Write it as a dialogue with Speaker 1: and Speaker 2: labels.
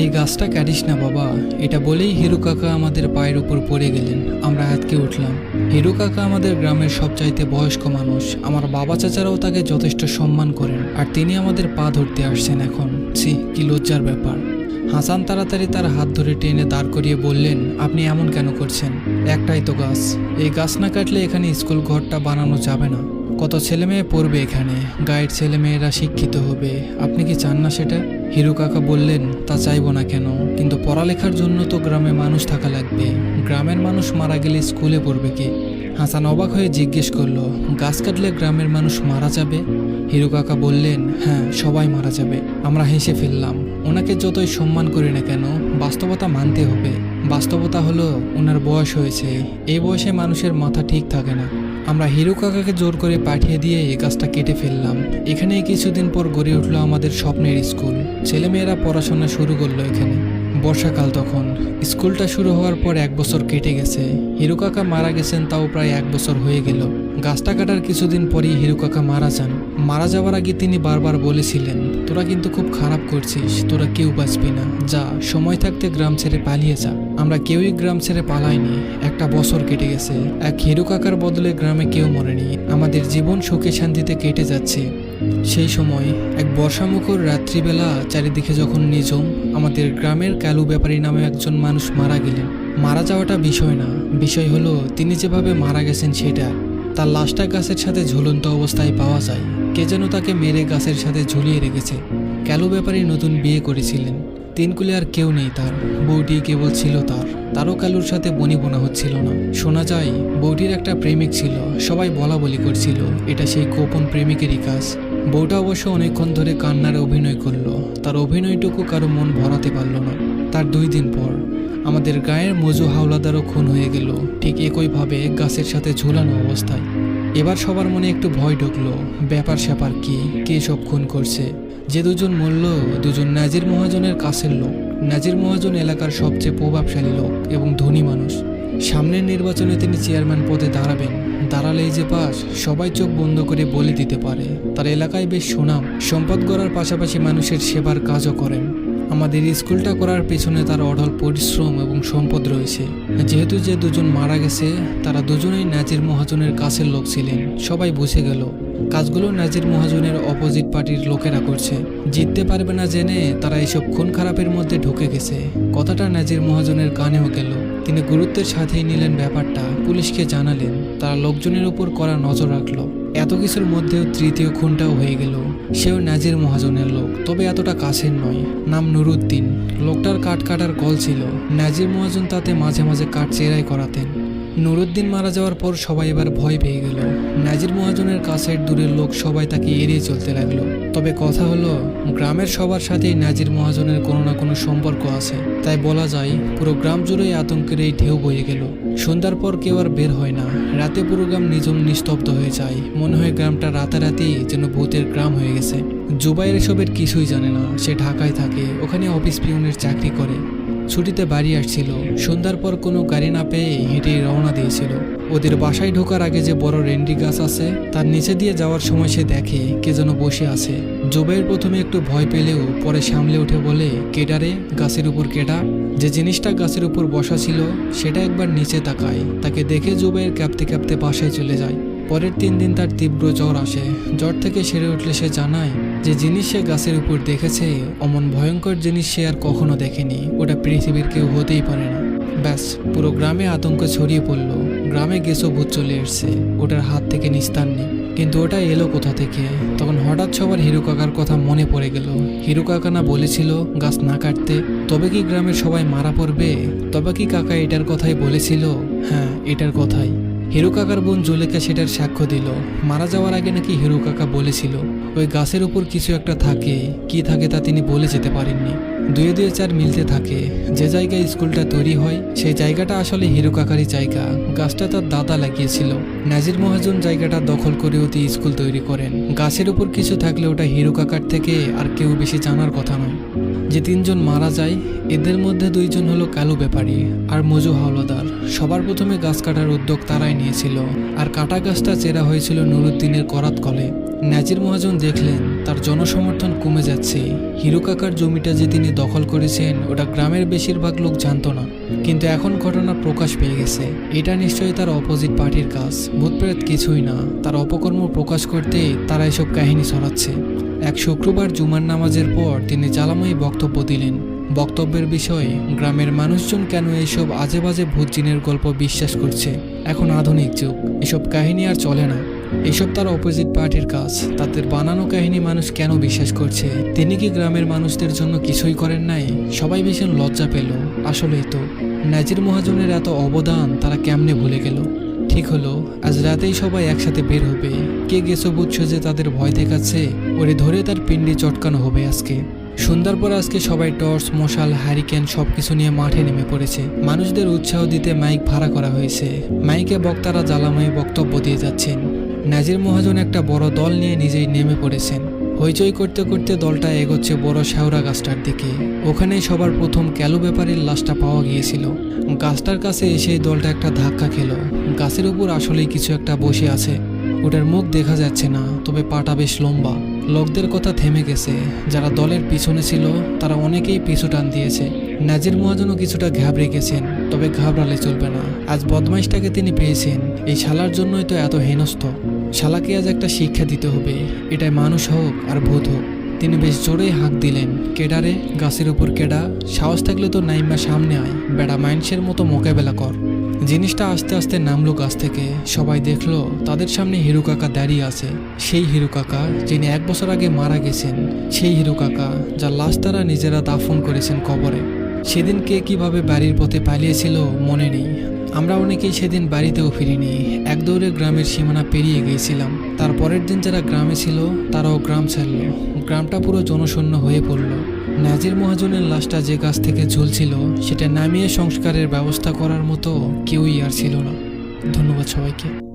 Speaker 1: এই গাছটা কাটিস না বাবা। এটা বলেই হিরু কাকা আমাদের পায়ের উপর পড়ে গেলেন। আমরা হাতকে উঠলাম। হিরু কাকা আমাদের গ্রামের সবচাইতে বয়স্ক মানুষ। আমার বাবা চাচারাও তাকে যথেষ্ট সম্মান করেন, আর তিনি আমাদের পা ধরতে আসছেন এখন। ছি, কি লজ্জার ব্যাপার। হাসান তাড়াতাড়ি তার হাত ধরে টেনে দাঁড় করিয়ে বললেন, আপনি এমন কেন করছেন? একটাই তো গাছ। এই গাছ না কাটলে এখানে স্কুল ঘরটা বানানো যাবে না। কত ছেলে মেয়ে পড়বে এখানে? গাইড ছেলে মেয়েরা শিক্ষিত হবে। আপনি কি চান না সেটা? হিরু কাকা বললেন, তা চাইব না কেন? কিন্তু পড়ালেখার জন্য তো গ্রামে মানুষ থাকা লাগবে। গ্রামের মানুষ মারা গেলে স্কুলে পড়বে কি? হাসান অবাক হয়ে জিজ্ঞেস করল, গাছ কাটলে গ্রামের মানুষ মারা যাবে? হিরু কাকা বললেন হ্যাঁ সবাই মারা যাবে। আমরা হেসে ফেললাম। ওনাকে যতই সম্মান করি না কেন, বাস্তবতা মানতে হবে। বাস্তবতা হলো, ওনার বয়স হয়েছে। এই বয়সে মানুষের মাথা ঠিক থাকে না। আমরা হিরু কাকাকে জোর করে পাঠিয়ে দিয়ে এই গাছটা কেটে ফেললাম। এখানেই কিছুদিন পর গড়ে উঠল আমাদের স্বপ্নের স্কুল। ছেলেমেয়েরা পড়াশোনা শুরু করল এখানে। বর্ষাকাল তখন। স্কুলটা শুরু হওয়ার পর এক বছর কেটে গেছে। হিরু কাকা মারা গেছেন, তাও প্রায় এক বছর হয়ে গেল। গাছটা কাটার কিছুদিন পরই হিরু কাকা মারা যান। মারা যাওয়ার আগে তিনি বারবার বলেছিলেন, তোরা কিন্তু খুব খারাপ করছিস, তোরা কেউ বাঁচবি না। যা, সময় থাকতে গ্রাম ছেড়ে পালিয়ে যা। আমরা কেউই গ্রাম ছেড়ে পালাইনি। একটা বছর কেটে গেছে। এক হিরু কাকার বদলে গ্রামে কেউ মরেনি। আমাদের জীবন সুখে শান্তিতে কেটে যাচ্ছে। সেই সময় এক বর্ষামুখর রাত্রিবেলা চারিদিকে যখন নিঝুম, আমাদের গ্রামের কালু ব্যাপারী নামে একজন মানুষ মারা গেলেন। মারা যাওয়াটা বিষয় না। বিষয় হলো, তিনি যেভাবে মারা গেছেন সেটা। তার লাশটা গাছের সাথে ঝুলন্ত অবস্থায় পাওয়া যায়। কে যেন তাকে মেরে গাছের সাথে ঝুলিয়ে রেখেছে। কালু ব্যাপারী নতুন বিয়ে করেছিলেন। তিনকুলে আর কেউ নেই তার। বউটি কেবল ছিল তার। তারও কালুর সাথে বনি বোনা হচ্ছিল না। শোনা যায় বউটির একটা প্রেমিক ছিল। সবাই বলা বলি করছিল, এটা সেই গোপন প্রেমিকেরই কাজ। বউটা অবশ্য অনেকক্ষণ ধরে কান্নার অভিনয় করল। তার অভিনয়টুকু কারও মন ভরাতে পারল না। তার দুই দিন পর আমাদের গায়ের মজু হাওলাদারও খুন হয়ে গেল। ঠিক একইভাবে গাছের সাথে ঝুলানো অবস্থায়। এবার সবার মনে একটু ভয় ঢুকলো। ব্যাপার স্যাপার কি? কে সব খুন করছে? যে দুজন মরল, দুজন নাজির মহাজনের কাছের লোক। নাজির মহাজন এলাকার সবচেয়ে প্রভাবশালী লোক এবং ধনী মানুষ। সামনের নির্বাচনে তিনি চেয়ারম্যান পদে দাঁড়াবেন। দাঁড়ালেই যে পাস সবাই চোখ বন্ধ করে বলে দিতে পারে। তার এলাকায় বেশ সুনাম। সম্পদ গড়ার পাশাপাশি মানুষের সেবার কাজও করেন। আমাদের স্কুলটা করার পেছনে তার অঢল পরিশ্রম এবং সম্পদ রয়েছে। যেহেতু যে দুজন মারা গেছে, তারা দুজনেই নাজির মহাজনের কাছের লোক ছিলেন। সবাই বুঝে গেল, কাজগুলো নাজির মহাজনের অপোজিট পার্টির লোকেরা করছে। জিততে পারবে না জেনে তারা এসব খুন খারাপের মধ্যে ঢুকে গেছে। কথাটা নাজির মহাজনের কানেও গেল। তিনি গুরুত্বের সাথেই নিলেন ব্যাপারটা। পুলিশকে জানালেন, তারা লোকজনের উপর করা নজর রাখল। এত কিছুর মধ্যেও তৃতীয় খুনটাও হয়ে গেল। সেও নাজির মহাজনের লোক, তবে এতটা কাছের নয়। নাম নুরুদ্দিন। লোকটার কাঠ কাটার কল ছিল। নাজির মহাজন তাতে মাঝে মাঝে কাঠ চেরাই করাতেন। নুরুদ্দিন মারা যাওয়ার পর সবাই এবার ভয় পেয়ে গেল। নাজির মহাজনের কাছের দূরের লোক সবাই তাকে এড়িয়ে চলতে লাগল। তবে কথা হলো, গ্রামের সবার সাথেই নাজির মহাজনের কোনো না কোনো সম্পর্ক আছে। তাই বলা যায়, পুরো গ্রাম জুড়েই আতঙ্কের এই ঢেউ বয়ে গেল। সন্ধ্যার পর কেউ আর বের হয় না। রাতে পুরো গ্রাম নিজম নিস্তব্ধ হয়ে যায়। মনে হয় গ্রামটা রাতারাতি যেন ভূতের গ্রাম হয়ে গেছে। জুবাইয়ের এসবের কিছুই জানে না। সে ঢাকায় থাকে। ওখানে অফিস পিউনের চাকরি করে। ছুটিতে বাড়ি আসছিল। সন্ধ্যার পর কোনো গাড়ি না পেয়ে হেঁটে রওনা দিয়েছিল। ওদের বাসায় ঢোকার আগে যে বড় রেন্ডি গাছ আছে, তার নিচে দিয়ে যাওয়ার সময় সে দেখে কে যেন বসে আছে। জুবাইয়ের প্রথমে একটু ভয় পেলেও পরে সামলে উঠে বলে, কেডারে, গাছের উপর কেডা? যে জিনিসটা গাছের উপর বসা ছিল, সেটা একবার নিচে তাকায়। তাকে দেখে জুবাইয়ের কাঁপতে কাঁপতে বাসায় চলে যায়। পরের তিন দিন তার তীব্র জ্বর আসে। জ্বর থেকে সেরে উঠলে সে জানায় যে জিনিস সে গাছের উপর দেখেছে, অমন ভয়ঙ্কর জিনিস সে আর কখনো দেখেনি। ওটা পৃথিবীর কেউ হতেই পারে না। ব্যাস, পুরো গ্রামে আতঙ্ক ছড়িয়ে পড়ল। গ্রামে গেছো, ভূত চলে এসছে। ওটার হাত থেকে নিস্তার নেই কিন্তু ওটা এলো কোথা থেকে? তখন হঠাৎ সবার হিরু কাকার কথা মনে পড়ে গেল। হিরু কাকা না বলেছিল গাছ না কাটতে। তবে কি গ্রামের সবাই মারা পড়বে? তবে কি কাকা এটার কথাই বলেছিল? হ্যাঁ এটার কথাই। হিরু কাকার বোন জুলেখা সেটার সাক্ষ্য দিল। মারা যাওয়ার আগে নাকি হিরু কাকা বলেছিল। ওই গাছের উপর কিছু একটা থাকে। কি থাকে তা তিনি বলে যেতে পারেননি। দুয়ে দুয়ে চার মিলতে থাকে। যে জায়গায় স্কুলটা তৈরি হয়, সেই জায়গাটা আসলে হিরু কাকারই জায়গা। গাছটা তার দাদা লাগিয়েছিল। নাজির মহাজন জায়গাটা দখল করে ওতে স্কুল তৈরি করেন। গাছের উপর কিছু থাকলে ওটা হিরু কাকার থেকে আর কেউ বেশি জানার কথা নয়। যে তিনজন মারা যায়, এদের মধ্যে দুইজন হলো কালু ব্যাপারী আর মজু হাওলাদার। সবার প্রথমে গাছ কাটার উদ্যোগ তারাই নিয়েছিল। আর কাটা গাছটা চেরা হয়েছিল নুরুদ্দিনের করাত কলে। নাজির মহাজন দেখলেন, তার জনসমর্থন কমে যাচ্ছে। হিরু কাকার জমিটা যে তিনি দখল করেছেন, ওটা গ্রামের বেশিরভাগ লোক জানত না। কিন্তু এখন ঘটনা প্রকাশ পেয়ে গেছে। এটা নিশ্চয়ই তার অপোজিট পার্টির কাজ। ভূতপ্রেত কিছুই না। তার অপকর্ম প্রকাশ করতে তারা এসব কাহিনী ছড়াচ্ছে এক শুক্রবার জুমার নামাজের পর তিনি জ্বালাময়ী বক্তব্য দিলেন। বক্তব্যের বিষয়ে গ্রামের মানুষজন কেন এইসব আজে বাজে ভূত জিনের গল্প বিশ্বাস করছে? এখন আধুনিক যুগ। এসব কাহিনী আর চলে না। এসব তার অপোজিট পার্টির কাজ। তাদের বানানো কাহিনী মানুষ কেন বিশ্বাস করছে? তিনি কি গ্রামের মানুষদের জন্য কিছুই করেন নাই? সবাই ভীষণ লজ্জা পেল। আসলেই তো, নাজির মহাজনের এত অবদান তারা কেমনে ভুলে গেল? ঠিক হলো, আজ রাতেই সবাই একসাথে বের হবে। কে গেছো বুঝছ যে তাদের ভয় দেখাচ্ছে? ওরে ধরে তার পিণ্ডি চটকানো হবে আজকে। সন্ধ্যার পর আজকে সবাই টর্চ, মশাল হ্যারিকেন সবকিছু নিয়ে মাঠে নেমে পড়েছে। মানুষদের উৎসাহ দিতে মাইক ভাড়া করা হয়েছে। মাইকে বক্তারা জ্বালাময়ী বক্তব্য দিয়ে যাচ্ছেন। নাজির মহাজন একটা বড় দল নিয়ে নিজেই নেমে পড়েছেন। হইচই করতে করতে দলটা এগোচ্ছে বড় শেওড়া গাছটার দিকে। ওখানেই সবার প্রথম ক্যালু ব্যাপারের লাশটা পাওয়া গিয়েছিল। গাছটার কাছে এসে দলটা একটা ধাক্কা খেলো। গাছের উপর আসলেই কিছু একটা বসে আছে। ওটার মুখ দেখা যাচ্ছে না, তবে পাটা বেশ লম্বা। লোকদের কথা থেমে গেছে। যারা দলের পিছনে ছিল, তারা অনেকেই পিছু টান দিয়েছে। নাজির মহাজনও কিছুটা ঘাবড়ে গেছেন, তবে ঘাবড়ালে চলবে না। আজ বদমাইশটাকে তিনি পেয়েছেন। এই শালার জন্যই তো এত হেনস্থ। শালাকে আজ একটা শিক্ষা দিতে হবে। এটাই মানুষ হোক আর ভূত হোক। তিনি বেশ জোরেই হাঁক দিলেন। কেডারে, গাছের উপর কেডা। সাহস থাকলে তো নাইমা সামনে আয়। বেড়া মাইন্সের মতো মোকাবেলা কর। জিনিসটা আস্তে আস্তে নামলো গাছ থেকে। সবাই দেখল, তাদের সামনে হিরু কাকা দাঁড়িয়ে আছে। সেই হিরু কাকা যিনি এক বছর আগে মারা গেছেন, সেই হিরু কাকা, যার লাশ তারা নিজেরা দাফন করেছেন কবরে। সেদিন কে কীভাবে বাড়ির পথে পালিয়েছিল মনে নেই। আমরা অনেকেই সেদিন বাড়িতেও ফিরিনি। এক দৌড়ে গ্রামের সীমানা পেরিয়ে গিয়েছিলাম। তার পরের দিন যারা গ্রামে ছিল, তারাও গ্রাম ছাড়ল। গ্রামটা পুরো জনশূন্য হয়ে পড়ল। নাজির মহাজনের লাশটা যে গাছ থেকে ঝুলছিল, সেটা নামিয়ে সংস্কারের ব্যবস্থা করার মতো কেউই আর ছিল না। ধন্যবাদ সবাইকে।